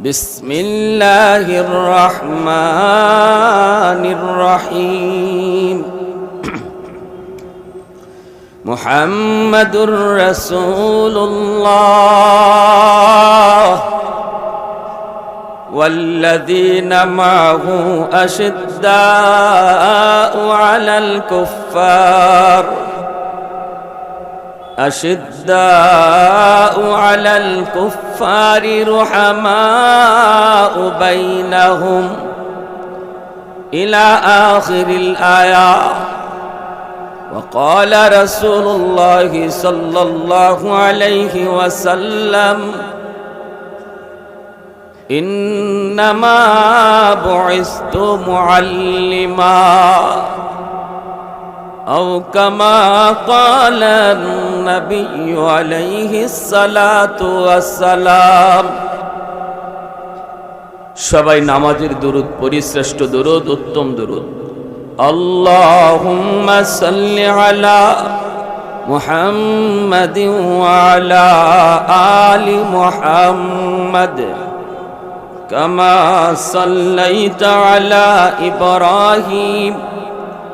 بسم الله الرحمن الرحيم محمد رسول الله والذين معه أشداء على الكفار أشداء على الكفار رحماء بينهم. إلى آخر الآية. وقال رسول الله صلى الله عليه وسلم إنما بعثت معلما. أو كما قال النبي عليه الصلاة والسلام সবাই নামাজের দুরুদ পরিশ্রেষ্ঠ দুরুদ উত্তম দুরুদ আল্লাহুম্মা সাল্লি আলা মুহাম্মাদিন ওয়া আলা আলি মুহাম্মাদ كما صليت على إبراهيم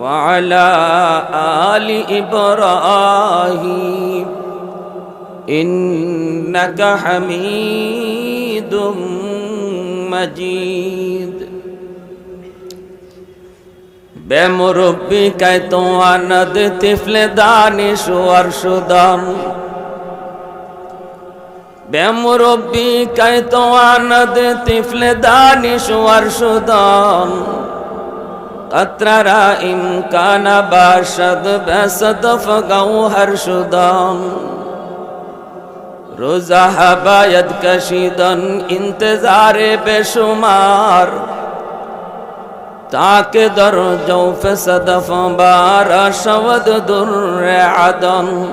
وعلى آل إبراهيم إنك حميد مجيد بمربي كي تواند طفل دانش ورشدان بمربي كي تواند طفل دانش ورشدان قطر إمكان باشد بصدف گوهر شدم روزا باید کشیدن انتظار بشمار تاکه در جوف صدف بارا شود در عدن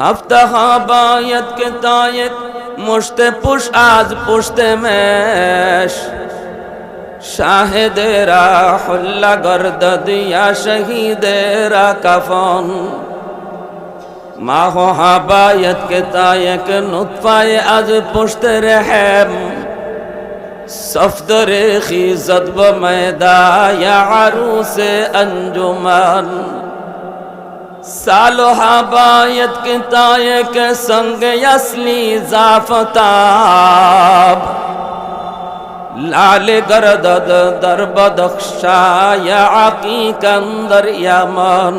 هفته ها باید که تاید مشت پوش از پشت شاہد را حلہ گردد یا شہید را کفن۔ ماہو حبایت کے تائک نطفہ از پشت رحم۔ صفدر خیزت و میدہ یا عروس انجمن۔ سالو حبایت کے تائک سنگ یسلی زافتاب लाल गर्दद दर बदख्शा या कंदर यमन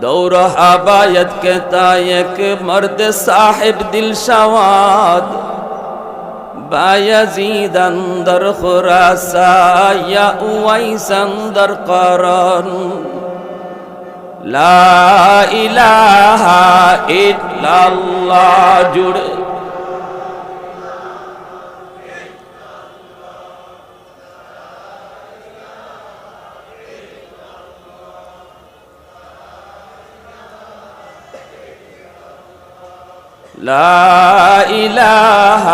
दौर हबायत के तायक मर्द साहिब दिल शवाद बायजीद अंदर खुरासा या उवैस अंदर करन ला इलाहा इल्लल्लाह जुड़ لا إله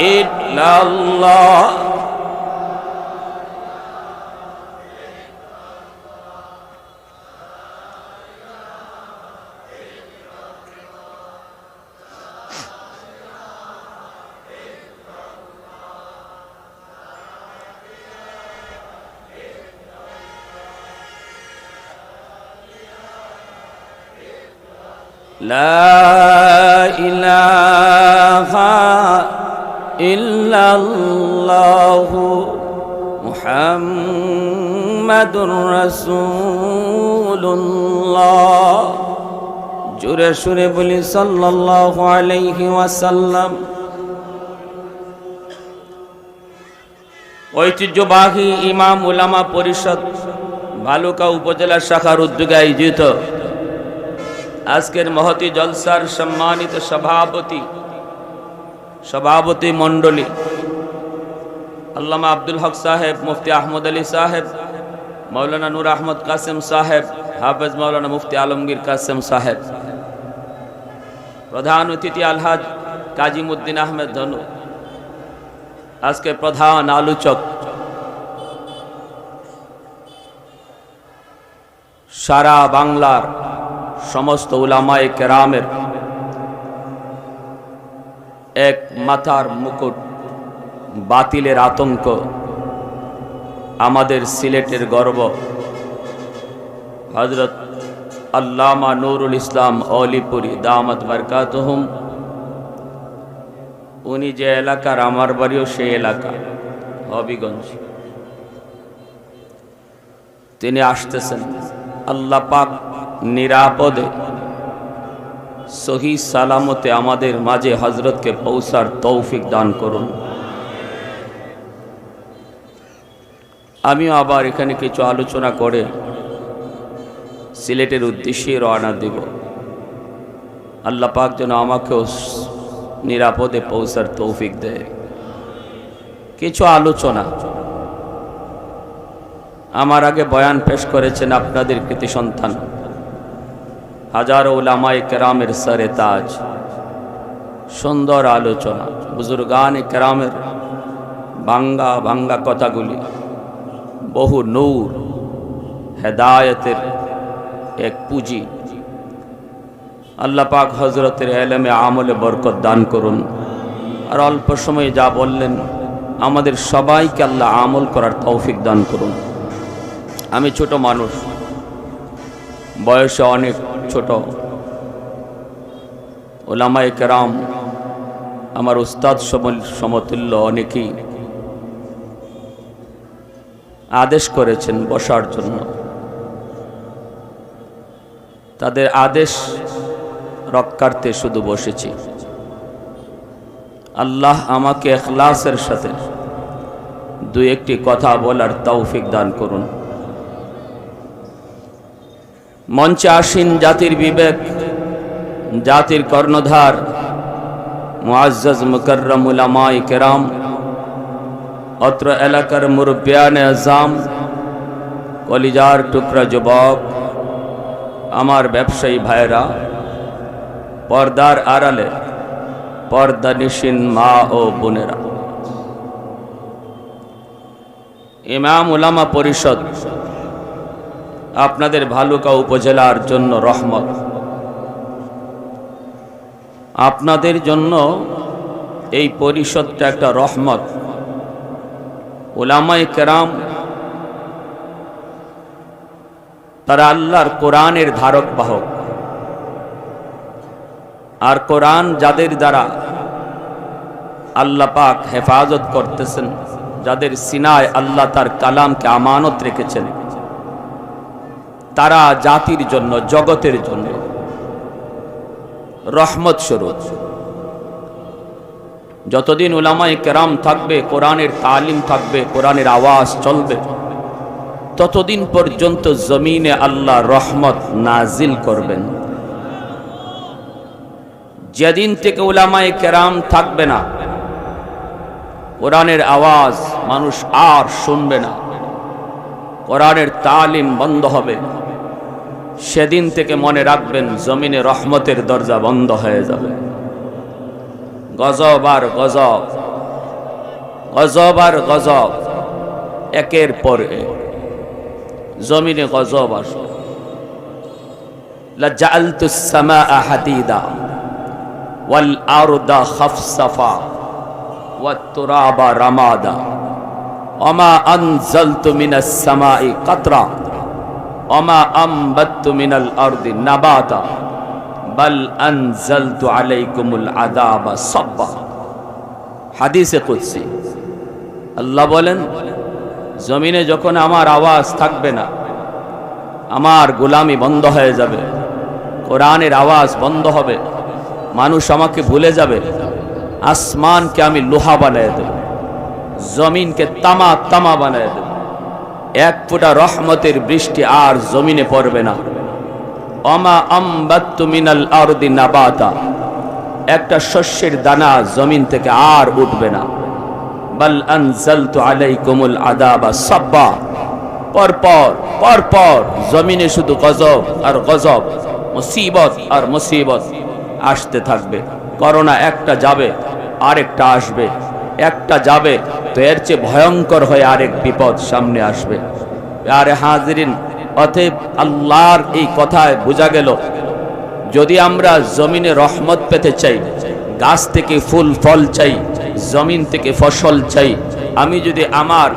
إلا الله. لا ইল্লাল্লাহু মুহাম্মাদুর জোরে সুরে বলি, সাল্লাল্লাহু ঐতিহ্যবাহী ইমাম, উলামা পরিষদ ভালুকা উপজেলা শাখার উদ্যোগে আয়োজিত। আজকের মহতি জলসার সম্মানিত সভাপতি সভাপতি মণ্ডলী, আল্লামা আব্দুল হক সাহেব, মুফতি আহমদ আলী সাহেব মৌলানা নূর আহমদ কাসেম সাহেব, হাফেজ মৌলানা মুফতি আলমগীর কাসেম সাহেব। প্রধান অতিথি আলহাজ কাজিমুদ্দিন আহমেদ ধনু, আজকে প্রধান আলোচক। সারা বাংলার সমস্ত উলামায়ে কেরামের এক মাথার মুকুট, বাতিলের আতঙ্ক, আমাদের সিলেটের গর্ব। হজরত আল্লামা নুরুল ইসলাম অলিপুরি দামত বরকাতহুম, উনি যে এলাকার, আমার বাড়িও সেই এলাকা, হবিগঞ্জ। তিনি আসতেছেন, আল্লাহ পাক নিরাপদে সহি সালামতে আমাদের মাঝে হজরতকে পৌঁছার তৌফিক দান করুন। আমিও আবার এখানে কিছু আলোচনা করে সিলেটের উদ্দেশ্যে রওনা দেব। আল্লাহ পাক যেন আমাকেও নিরাপদে পৌঁছার তৌফিক দেয়। কিছু আলোচনা। আমার আগে বয়ান পেশ করেছেন আপনাদের কৃতি সন্তান। হাজারো উলামায়ে কেরামের সরে তাজ। সুন্দর আলোচনা। বুজুর্গান কেরামের বাঙ্গা বাঙ্গা কথাগুলি। বহু নূর, হেদায়তের এক পুঁজি। আল্লাহ পাক হজরতের এলেমে আমলে বরকত দান করুন। আর অল্প সময়ে যা বললেন, আমাদের সবাইকে আল্লাহ আমল করার তৌফিক দান করুন। আমি ছোট মানুষ, বয়সে অনেক ছোট। ওলামায় কেরাম, আমার উস্তাদ সমতুল্য অনেকেই আদেশ করেছেন বসার জন্য। তাদের আদেশ রক্ষার্থে শুধু বসেছি। আল্লাহ আমাকে এখলাসের সাথে দু একটি কথা বলার তৌফিক দান করুন। মঞ্চে আসীন জাতির বিবেক, জাতির কর্ণধার, মুআজ্জাজ মুকররম উলামায়ে কেরাম, অত্র এলাকার মুরব্বিয়ান আজাম কলিজার টুকরা যুবক, আমার ব্যবসায়ী ভাইরা পর্দার আড়ালে পর্দা নিশিন মা ও বোনেরা। ইমাম উলামা পরিষদ আপনাদের ভালুকা উপজেলার জন্য রহমত। আপনাদের জন্য এই পরিষদটা একটা রহমত। ওলামাই কেরাম, তারা আল্লাহর কোরআনের ধারক বাহক। আর কোরআন যাদের দ্বারা আল্লাহ পাক হেফাজত করতেছেন, যাদের সিনায় আল্লাহ তার কালামকে আমানত রেখেছেন তারা জাতির জন্য, জগতের জন্য। রহমত স্বরূপ। যতদিন উলামাই কেরাম থাকবে, কোরআনের তালিম থাকবে, কোরআনের আওয়াজ চলবে, ততদিন পর্যন্ত জমিনে আল্লাহ রহমত নাজিল করবেন। যেদিন থেকে উলামাই কেরাম থাকবে না, কোরআনের আওয়াজ মানুষ আর শুনবে না, কোরআনের তালিম বন্ধ হবে। সেদিন থেকে মনে রাখবেন, জমিনে রহমতের দরজা বন্ধ হয়ে যাবে। গজব আর গজব গজব আর গজব, একের পর এক। জমিনে গজব আসবে। রামাদা। অমা কাতরা। অমা আমবাত্তু মিনাল আরদি নাবাতা, বাল আনজালতু আলাইকুমুল আদাবা সাব্বা। হাদিসে কুদসি। আল্লাহ বলেন, জমিনে যখন আমার আওয়াজ থাকবে না, আমার গোলামি বন্ধ হয়ে যাবে, কোরআনের আওয়াজ বন্ধ হবে, মানুষ আমাকে ভুলে যাবে, আসমানকে আমি লোহা বানিয়ে দেব, জমিনকে তামা তামা বানিয়ে দেব। এক ফোঁটা রহমতের বৃষ্টি আর জমিনে পড়বে না। অমা আম্বাত্তু মিনাল আরদি নাবাতা। একটা শস্যের দানা জমিন থেকে আর উঠবে না। বাল আনজালতু আলাইকুমুল আদাবা সাব্বা। পরপর পরপর জমিনে শুধু গজব আর গজব, মুসিবত আর মুসিবত আসতে থাকবে। করোনা একটা যাবে, আরেকটা আসবে। একটা যাবে, তো এর চেয়ে ভয়ঙ্কর হয়ে আরেক বিপদ সামনে আসবে। আরে হাজরিন, অতএব আল্লাহর এই কথায় বোঝা গেল, যদি আমরা জমিনে রহমত পেতে চাই, গাছ থেকে ফুল ফল চাই, জমিন থেকে ফসল চাই, আমি যদি আমার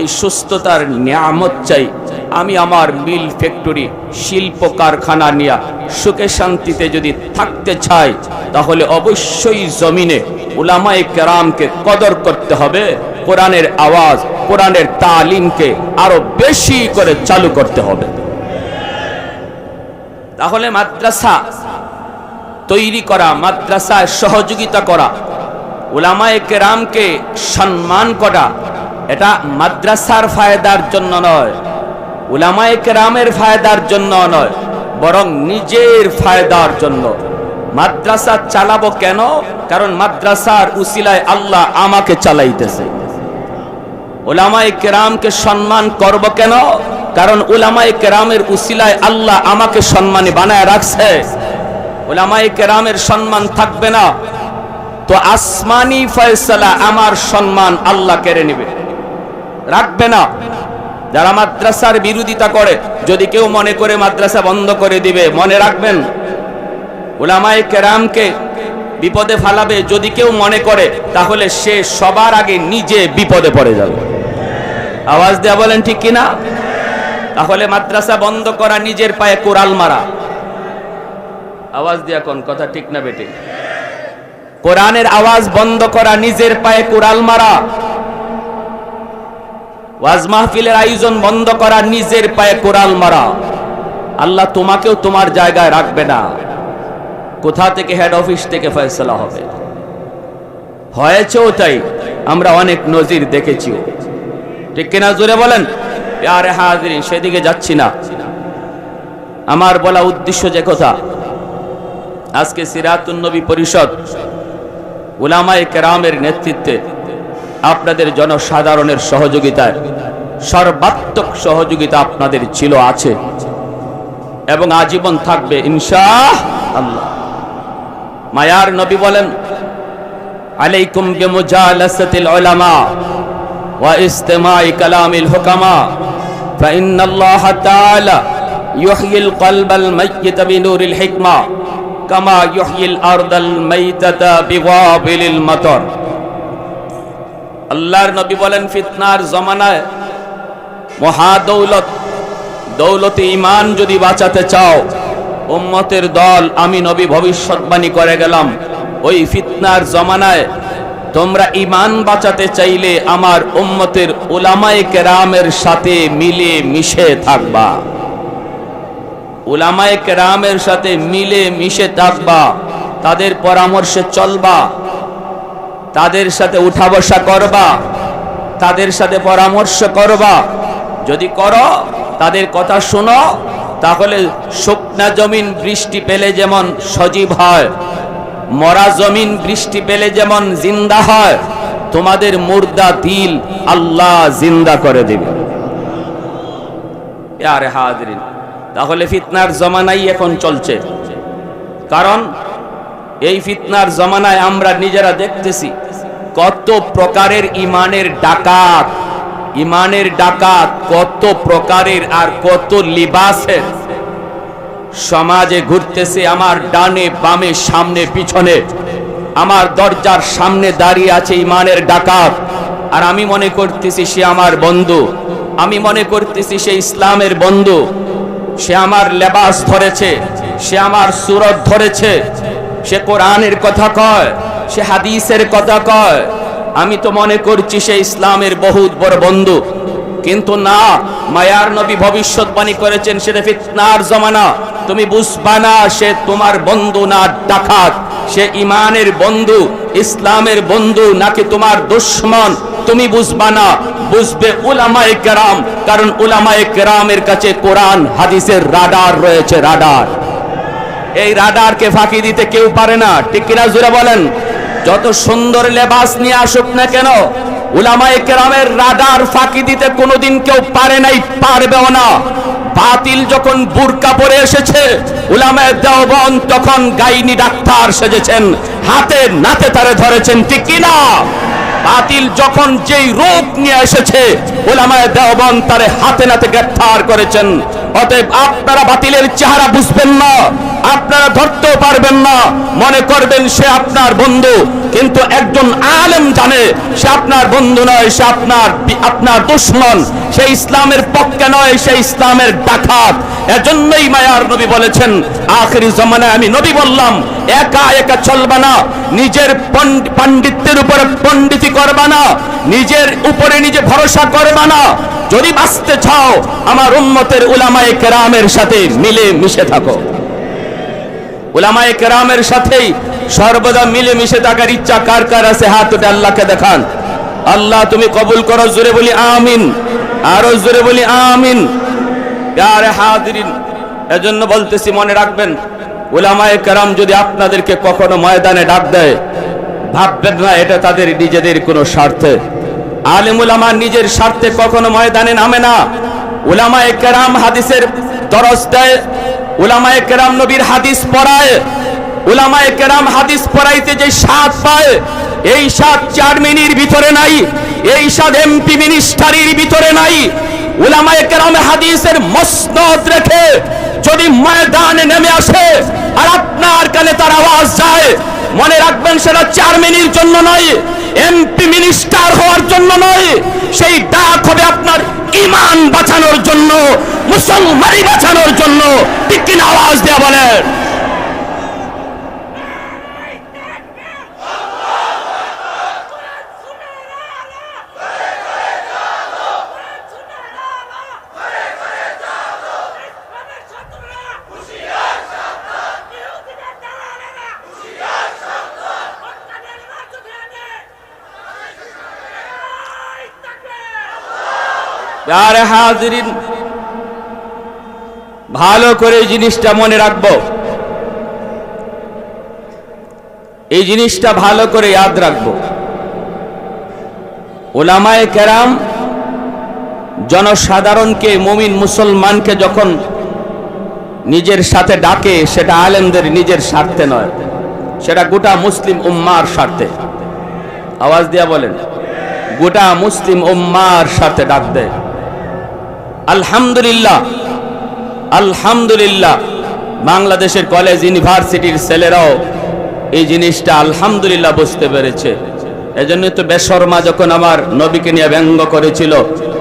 এই সুস্থতার নিয়ামত চাই। আমি আমার মিল ফ্যাক্টরি শিল্প কারখানা নিয়ে সুখে শান্তিতে যদি থাকতে চাই, তাহলে অবশ্যই জমিনে উলামায়ে কেরামকে কদর করতে হবে, কোরআনের আওয়াজ, কোরআনের তালিমকে আরও বেশি করে চালু করতে হবে। তাহলে মাদ্রাসা তৈরি করা, মাদ্রাসায় সহযোগিতা করা, উলামায়ে কেরামকে সম্মান করা এটা মাদ্রাসার ফায়দার জন্য নয়, উলামায়ে কেরামের ফায়দার জন্য নয়, বরং নিজের ফায়দার জন্য। মাদ্রাসা চালাবো কেন? কারণ মাদ্রাসার উসিলায় আল্লাহ আমাকে চালাইতেছে। ওলামায়ে কেরামকে সম্মান করব কেন? কারণ ওলামায়ে কেরামের উসিলায় আল্লাহ আমাকে সম্মানে বানায় রাখছে। ওলামায়ে কেরামের সম্মান থাকবে না। তো আসমানি ফয়সালা, আমার সম্মান আল্লাহ কেড়ে নেবে। রাখবে না। যারা মাদ্রাসার বিরোধিতা করে, যদি কেউ মনে করে মাদ্রাসা বন্ধ করে দিবে, মনে রাখবেন? ওলামায়ে কেরামকে বিপদে ফালাবে, যদি কেউ মনে করে, তাহলে সে সবার আগে নিজে বিপদে পড়ে যাবে। আওয়াজ দেয়া বলেন ঠিক কিনা? তাহলে মাদ্রাসা বন্ধ করা নিজের পায়ে কোরাল মারা। আওয়াজ দিয়া কোন কথা ঠিক না বেটে? কোরআনের আওয়াজ বন্ধ করা নিজের পায়ে কোরাল মারা। ওয়াজ মাহফিলের আয়োজন বন্ধ করা, নিজের পায়ে কোরাল মারা। আল্লাহ তোমাকেও তোমার জায়গায় রাখবে না। কোথা থেকে হেড অফিস থেকে ফয়সলা হবে? হয়েছেও তাই, আমরা অনেক নজির দেখেছি। ঠিক কিনা জোরে বলেন? আরে হাজিরিন, সেদিকে যাচ্ছি না। আমার বলা উদ্দেশ্য যে কথা, আজকে সিরাতুন নবী পরিষদ, উলামায়ে কেরামের নেতৃত্বে আপনাদের জনসাধারণের সহযোগিতায় সর্বাত্মক সহযোগিতা আপনাদের ছিল, আছে। এবং আজীবন থাকবে ইনশা আল্লাহ মায়ার নবী বলেন, আলাইকুম বিমুজালাসাতিল উলামা ওয়া ইসতিমাই কালামিল হুকামা, ফা ইন্নাল্লাহ তাআলা ইউহিল কলবাল মাইয়িত বিনুরিল হিকমা, কামা ইউহিল আরদাল মাইতাতা বিওয়াবিলিল মাতার। আল্লাহর নবী বলেন, ফিতনার জমানায় মহা দৌলত ইমান যদি বাঁচাতে চাও, উম্মতের দল আমি নবী ভবিষ্যৎবাণী করে গেলাম। ওই ফিতনার জমানায় তোমরা ইমান বাঁচাতে চাইলে আমার উম্মতের উলামায়ে কেরামের সাথে মিলে মিশে থাকবা। উলামায়ে কেরামের সাথে মিলে মিশে থাকবা, তাদের পরামর্শে চলবা। তাদের সাথে উঠা বসা করবা, তাদের সাথে পরামর্শ করবা। যদি করো, তাদের কথা শোনো, তাহলে শুকনা জমিন বৃষ্টি পেলে যেমন সজীব হয়, মরা জমিন বৃষ্টি পেলে যেমন জিন্দা হয়, তোমাদের মুর্দা দিল আল্লাহ জিন্দা করে দেবে। আরে তাহলে ফিতনার জমানাই এখন চলছে। কারণ এই ফিতনার জমানায় আমরা নিজেরা দেখতেছি কত প্রকারের ইমানের ডাকাত ইমানের ডাকাত কত প্রকারের আর কত লিবাসের। সমাজে ঘুরতেছে আমার ডানে, বামে, সামনে, পিছনে। আমার দরজার সামনে দাঁড়িয়ে আছে ইমানের ডাকাত। আর আমি মনে করতেছি সে আমার বন্ধু। আমি মনে করতেছি সে ইসলামের বন্ধু। সে আমার লেবাস ধরেছে। সে আমার সুরত ধরেছে। সে কোরআনের কথা কয়, সে হাদিসের কথা কয়। আমি তো মনে করছি সে ইসলামের বহুত বড় বন্ধু। কিন্তু না, মায়ার নবী ভবিষ্যৎবাণী করেছেন, সেটা ফিতনার জমানা। তুমি বুঝবা না, সে তোমার বন্ধু না ডাকাত। সে ইমানের বন্ধু, ইসলামের বন্ধু, নাকি তোমার দুশ্মন? তুমি বুঝবা না, বুঝবে উলামায়ে কেরাম। কারণ উলামায়ে কেরামের কাছে কোরআন, হাদিসের রাডার রয়েছে, রাডার। এই রাডারকে ফাঁকি দিতে কেউ পারে না। ঠিক কিনা জুড়ে বলেন? যত সুন্দর লেবাস নিয়ে আসুক না কেন, উলামায়ে কেরামের রাডার ফাঁকি দিতে কোনোদিন কেউ পারে নাই, পারবেও না। বাতিল যখন বুরকা পরে এসেছে, উলামায়ে দেওবন তখন গাইনি ডাক্তার সেজেছেন, হাতে নাতে তারে ধরেছেন, ঠিক কিনা? বাতিল যখন যেই রূপ নিয়ে এসেছে ওলামায় দেওবন তারে হাতে নাতে গ্রেফতার করেছেন। অতএব আপনারা বাতিলের চেহারা বুঝবেন না, আপনারা ধরতেও পারবেন না। মনে করবেন সে আপনার বন্ধু, কিন্তু একজন আলেম জানে সে আপনার বন্ধু নয়, সে আপনার আপনার দুশ্মন। সে ইসলামের পক্ষে নয়, সে ইসলামের ডাকাত। এজন্যই মায়ার নবী বলেছেন, আখেরি জমানায় আমি নবী বললাম, একা একা চলবা না, নিজের পণ্ড- পাণ্ডিত্যের উপরে পণ্ডিতি করবা না, নিজের উপরে নিজে ভরসা করবা না যদি বাঁচতে চাও, আমার উম্মতের উলামায়ে কেরামের সাথে মিলে মিশে থাকো। উলামায়ে কেরামের সাথেই সর্বদা মিলে মিশে থাকার ইচ্ছা কার কার আছে? হাত উঠে আল্লাহকে দেখান। আল্লাহ, তুমি কবুল করো, জোরে বলি আমিন। আরও জোরে বলি আমিন। আরে হাদিরিন এজন্য বলতেছি, মনে রাখবেন, উলামায়ে কেরাম যদি আপনাদেরকে কখনো ময়দানে ডাক দেয়, ভাববেন না, এটা তাদের নিজেদের কোনো স্বার্থে। আলিম উলামা নিজের স্বার্থে কখনো ময়দানে নামে না। উলামায়ে কেরাম হাদিসের দরজ দেয় উলামায়ে কেরাম নবীর হাদিস পড়ায়। উলামায়ে কেরাম হাদিস পড়াইতে যে স্বাদ পায়, এই স্বাদ চেয়ারম্যানের ভিতরে নাই, এই স্বাদ এমপি মিনিস্টারির ভিতরে নাই। উলামায়ে কেরাম হাদিসের মসনদ রেখে যদি ময়দানে নেমে আসে আর আপনার কানে তার আওয়াজ যায়, মনে রাখবেন সেটা চেয়ারম্যানের জন্য নয়। এমপি মিনিস্টার হওয়ার জন্য নয়, সেই ডাক হবে আপনার ইমান বাঁচানোর জন্য, মুসলমানি বাঁচানোর জন্য। টিকিন আওয়াজ দেওয়া বলেন? আরে হাজিরিন, ভালো করে এই জিনিসটা মনে রাখব। এই জিনিসটা ভালো করে ইয়াদ রাখব। ওলামায়ে কেরাম জনসাধারণকে, মুমিন মুসলমানকে যখন নিজের সাথে ডাকে, সেটা আলেমদের নিজের স্বার্থে নয়, সেটা গোটা মুসলিম উম্মার স্বার্থে। আওয়াজ দিয়া বলেন, গোটা মুসলিম উম্মার স্বার্থে ডাক দেয়। আলহামদুলিল্লাহ আলহামদুলিল্লাহ। বাংলাদেশের কলেজ, ইউনিভার্সিটির ছেলেরাও এই জিনিসটা আলহামদুলিল্লাহ বুঝতে পেরেছে। এজন্য তো বেশর্মা যখন আমার নবীকে নিয়ে ব্যঙ্গ করেছিল,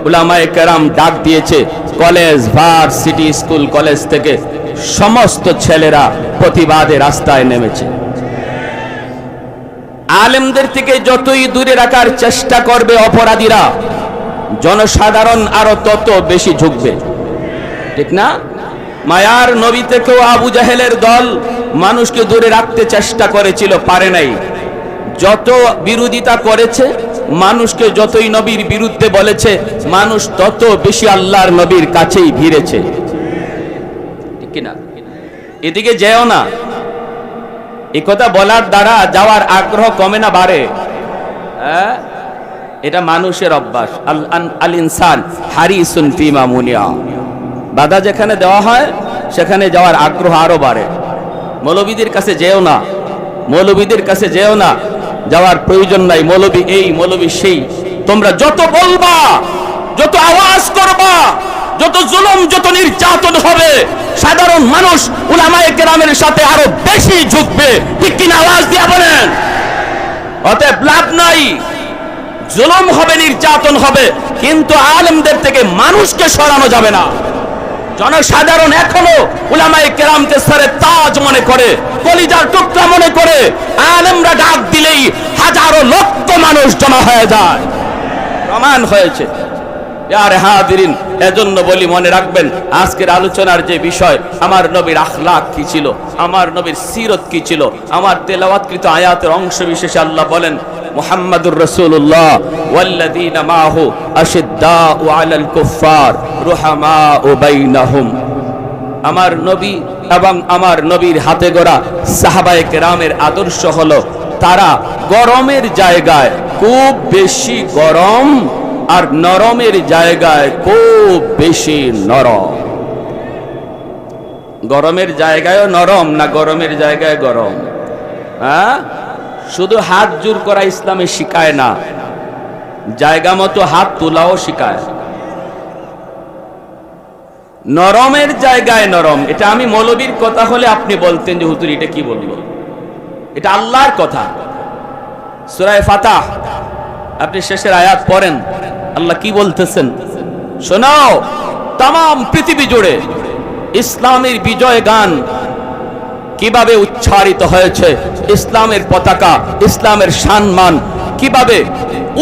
উলামায়ে কেরাম ডাক দিয়েছে, কলেজ, ভার্সিটি, স্কুল, কলেজ থেকে সমস্ত ছেলেরা প্রতিবাদে রাস্তায় নেমেছে। আলেমদের থেকে যতই দূরে রাখার চেষ্টা করবে অপরাধীরা জনসাধারণ আরও তত বেশি ঝুঁকবে। ঠিক না? মায়ার নবী থেকেও আবু জাহেলের দল মানুষকে দূরে রাখতে চেষ্টা করেছিল, পারে নাই। যত বিরোধিতা করেছে, মানুষকে যতই নবীর বিরুদ্ধে বলেছে, মানুষ তত বেশি আল্লাহর নবীর কাছেই ভিড়েছে। ঠিক এদিকে যেও না। এ কথা বলার দ্বারা যাওয়ার আগ্রহ কমে না, বাড়ে। হ্যাঁ? এটা মানুষের অভ্যাস। আল ইনসান হারিসুন ফিমা মুনিয়া। বাধা যেখানে দেওয়া হয়, সেখানে যাওয়ার আগ্রহ আরও বাড়ে। মৌলবীদের কাছে যেও না। মৌলবীদের কাছে যেও না। যাওয়ার প্রয়োজন নাই। মৌলবী এই, মৌলবী সেই। তোমরা যত বলবা, যত আওয়াজ করবা, যত জুলুম, যত নির্যাতন হবে, সাধারণ মানুষ উলামায়ে কেরামের সাথে আরও বেশি ঝুঁকবে। ঠিক কিনা আওয়াজ দিয়া বলেন? অতএব লাভ নাই। জুলুম হবে, নির্যাতন হবে, কিন্তু আলেমদের থেকে মানুষকে সরানো যাবে না। জনসাধারণ এখনও উলামায়ে কেরামকে সারে তাজ মনে করে, কলিজার টুকরা মনে করে, আলেমরা ডাক দিলেই হাজারো লক্ষ মানুষ জমা হয়ে যায়। প্রমাণ হয়েছে হাদিরিন এজন্য বলি মনে রাখবেন, আজকের আলোচনার যে বিষয়, আমার নবীর আখলাক কি ছিল, আমার নবীর সিরত কি ছিল, আমার তেলাওয়াতকৃত আয়াতের অংশ বিশেষে আল্লাহ বলেন, মুহাম্মাদুর রাসূলুল্লাহ, ওয়াল্লাযীনা মাহু আশিদ্দাউ আলাল কুফফার, রুহামাউ বাইনাহুম। আমার নবী এবং আমার নবীর হাতে গড়া সাহাবায়ে কেরামের আদর্শ হলো, তারা গরমের জায়গায় খুব বেশি গরম আর নরমের জায়গায় খুব বেশি নরম। গরমের জায়গায়ও নরম না গরমের জায়গায় গরম? হ্যাঁ? শুধু হাত জোর করা ইসলামে শিখায় না, জায়গা মতো হাত তোলাও শিখায়। নরমের জায়গায় নরম, এটা আমি মৌলবীর কথা হলে আপনি বলতেন যে হুতুর এটা কি বলল এটা আল্লাহর কথা। সুরায় ফাতাহ, আপনি শেষের আয়াত পড়েন। আল্লাহ কি বলতেছেন? শোনাও তাম পৃথিবী জুড়ে ইসলামের বিজয় গান কীভাবে উচ্চারিত হয়েছে? ইসলামের পতাকা, ইসলামের সম্মান কীভাবে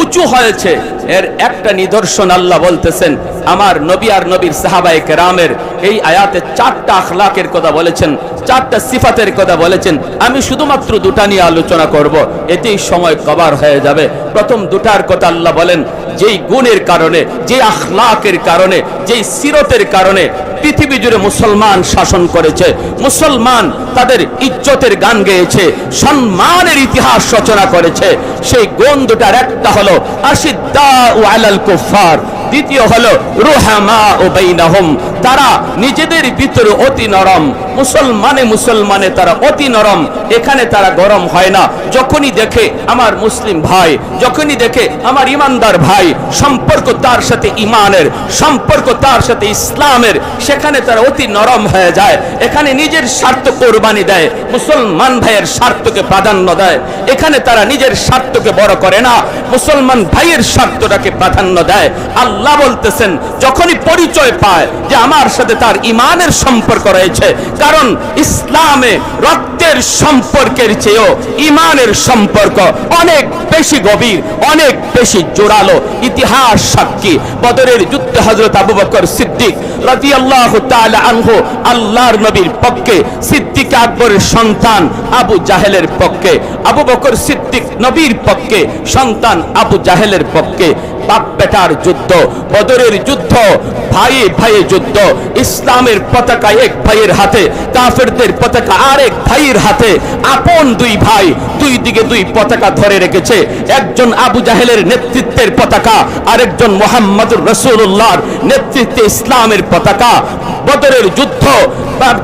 উঁচু হয়েছে? এর একটা নিদর্শন আল্লাহ বলতেছেন, আমার নবী আর নবীর সাহাবায়ে কেরামের এই আয়াতে চারটা আখলাকের কথা বলেছেন, চারটা সিফাতের কথা বলেছেন। আমি শুধুমাত্র দুটা নিয়ে আলোচনা করব, এতেই সময় কভার হয়ে যাবে। প্রথম দুটার কথা আল্লাহ বলেন, যেই গুণের কারণে যে আখলাকের কারণে, যেই সিরতের কারণে পৃথিবী জুড়ে মুসলমান শাসন করেছে। মুসলমান তাদের ইজ্জতের গান গেয়েছে, সম্মানের ইতিহাস রচনা করেছে। সেই গুণ দুটার একটা হলো আশিদ্দা ও আলাল কুফার দ্বিতীয় হলো রুহামা ও বাইনাহুম। তারা নিজেদের ভিতরে অতি নরম। মুসলমানে মুসলমানে তারা অতি নরম। এখানে তারা গরম হয় না। যখনই দেখে আমার মুসলিম ভাই, যখনই দেখে আমার ইমানদার ভাই, সম্পর্ক তার সাথে ইমানের, সম্পর্ক তার সাথে ইসলামের, সেখানে তারা অতি নরম হয়ে যায়। এখানে নিজের স্বার্থ কোরবানি দেয়। মুসলমান ভাইয়ের স্বার্থকে প্রাধান্য দেয়। এখানে তারা নিজের স্বার্থকে বড় করে না। মুসলমান ভাইয়ের স্বার্থটাকে প্রাধান্য দেয়। আল্লাহ বলতেছেন, যখনই পরিচয় পায় যে আমার সাথে তার ইমানের সম্পর্ক রয়েছে, কারণ ইসলামে রক্তের সম্পর্কের চেয়েও ইমানের সম্পর্ক অনেক বেশি গভীর, অনেক বেশি জোরালো। ইতিহাস সাক্ষী, বদরের যুদ্ধে হজরত আবু বকর সিদ্দিক রাদিয়াল্লাহু তাআলা আনহু আল্লাহর নবীর পক্ষে, সিদ্দিক আকবরের সন্তান আবু জাহেলের পক্ষে, আবু বকর সিদ্দিক নবীর পক্ষে, সন্তান আবু জাহেলের পক্ষে। বাপ বেটার যুদ্ধ, বদরের যুদ্ধ, ভাই ভাইয়ে যুদ্ধ, ইসলামের পতাকা এক ভাইয়ের হাতে, কাফেরদের পতাকা আরেক ভাইয়ের হাতে, আপন দুই ভাই দুই দিকে দুই পতাকা ধরে রেখেছে। একজন আবু জাহেলের নেতৃত্বের পতাকা, আরেকজন মোহাম্মদুর রসুল্লাহর নেতৃত্বে ইসলামের পতাকা। বদরের যুদ্ধ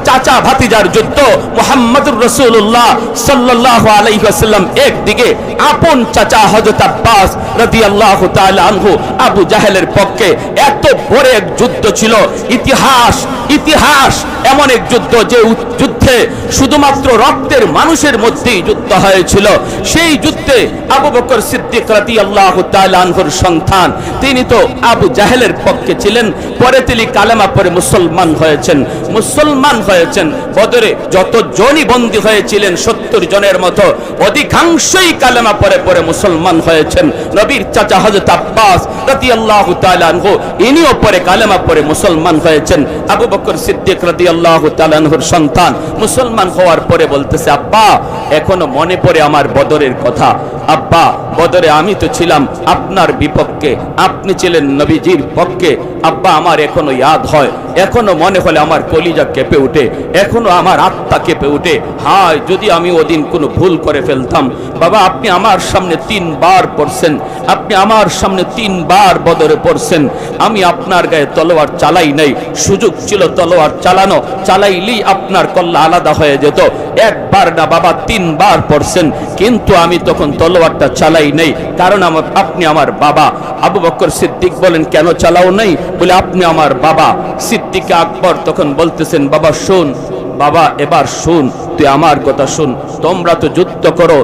চাচা ভাতিজার যুদ্ধ, মোহাম্মদুর রসুল্লাহ সাল্লাহ আলাইসাল্লাম একদিকে, আপন চাচা হজরত আব্বাস রাদিয়াল্লাহু তাআলা আনহু আবু জাহেলের পক্ষে। এত বড় এক যুদ্ধ ছিল। ইতিহাস ইতিহাস এমন এক যুদ্ধ যে যুদ্ধে শুধুমাত্র রক্তের মানুষের মধ্যেই যুদ্ধ হয়েছিল সেই যুদ্ধে আবু বকর সিদ্দিক রাতি আল্লাহ তালহর সন্তান। তিনি তো আবু জাহেলের পক্ষে ছিলেন। পরে তিনি কালেমা পরে মুসলমান হয়েছেন। মুসলমান হয়েছেন। বদরে যত জনই বন্দী হয়েছিলেন সত্তর জনের মতো অধিকাংশই কালেমা পরে পরে মুসলমান হয়েছেন। নবীর চাচা হযরত আব্বাস রাদিয়াল্লাহু তাআলা আনহু, ইনিও পরে কালেমা পরে মুসলমান হয়েছেন। আবু বকর সিদ্দিক রাদিয়াল্লাহু তাআলা আনহুর সন্তান মুসলমান হওয়ার পরে বলতেছে, আব্বা, এখনও মনে পড়ে আমার বদরের কথা। আব্বা, বদরে আমি তো ছিলাম আপনার বিপক্ষে, আপনি ছিলেন নবীজির পক্ষে। আব্বা, আমার এখনও ইয়াদ হয়। এখনও মনে হলে আমার কলিজা কেঁপে উঠে। এখনও আমার আত্মা কেঁপে উঠে। হায়, যদি আমি ওদিন কোনো ভুল করে ফেলতাম। বাবা, আপনি আমার সামনে তিনবার পড়ছেন। আপনি আমার সামনে তিনবার বদরে পড়ছেন। আমি আপনার গায়ে তলোয়ার চালাই নাই। সুযোগ ছিল তলোয়ার চালানো। চালাইলেই আপনার কল্লা আলাদা হয়ে যেত। একবার না বাবা, তিনবার পড়ছেন। কিন্তু আমি তখন তলোয়ারটা চালাই নাই। কারণ আমার, আপনি আমার বাবা। আবু বকর সিদ্দিক বলেন, কেন চালাও নাই? বলে, আপনি আমার বাবা। সিদ্দিক আকবর তখন বলতেছেন, বাবা, শোন। বাবা, এবার শুন, তুই আমার কথা শুন। তোমরা তো যুদ্ধ করো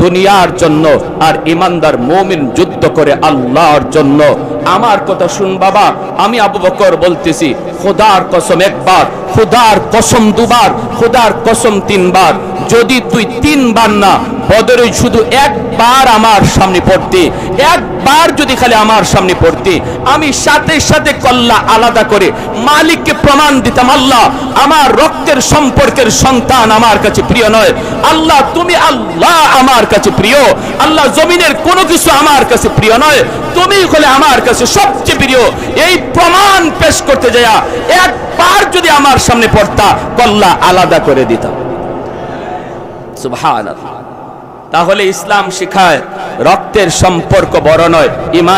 দুনিয়ার জন্য, আর ইমানদার মোমিন যুদ্ধ করে আল্লাহর জন্য। আমার কথা শুন বাবা, আমি আবু বকর বলতেছি, খোদার কসম একবার, খোদার কসম দুবার, খোদার কসম তিনবার, যদি তুই তিনবার না, বদরে শুধু একবার আমার সামনে পড়তে, একবার যদি খালি আমার সামনে পড়তে, আমি সাথে সাথে কল্লা আলাদা করে মালিককে প্রমাণ দিতাম, আল্লাহ, আমার রক্তের সম্পর্কের সন্তান আমার কাছে প্রিয় নয়, আল্লাহ, তুমি আল্লাহ আমার কাছে প্রিয়, আল্লাহ, জমিনের কোনো কিছু আমার কাছে প্রিয় নয়, তুমি হলে আমার কাছে সবচেয়ে প্রিয়, এই প্রমাণ পেশ করতে যায় একবার যদি আমার সামনে পড়তা, কল্লা আলাদা করে দিতাম। তাহলে ইসলাম শিখায়, রক্তের সম্পর্ক বড় নয়, ইমান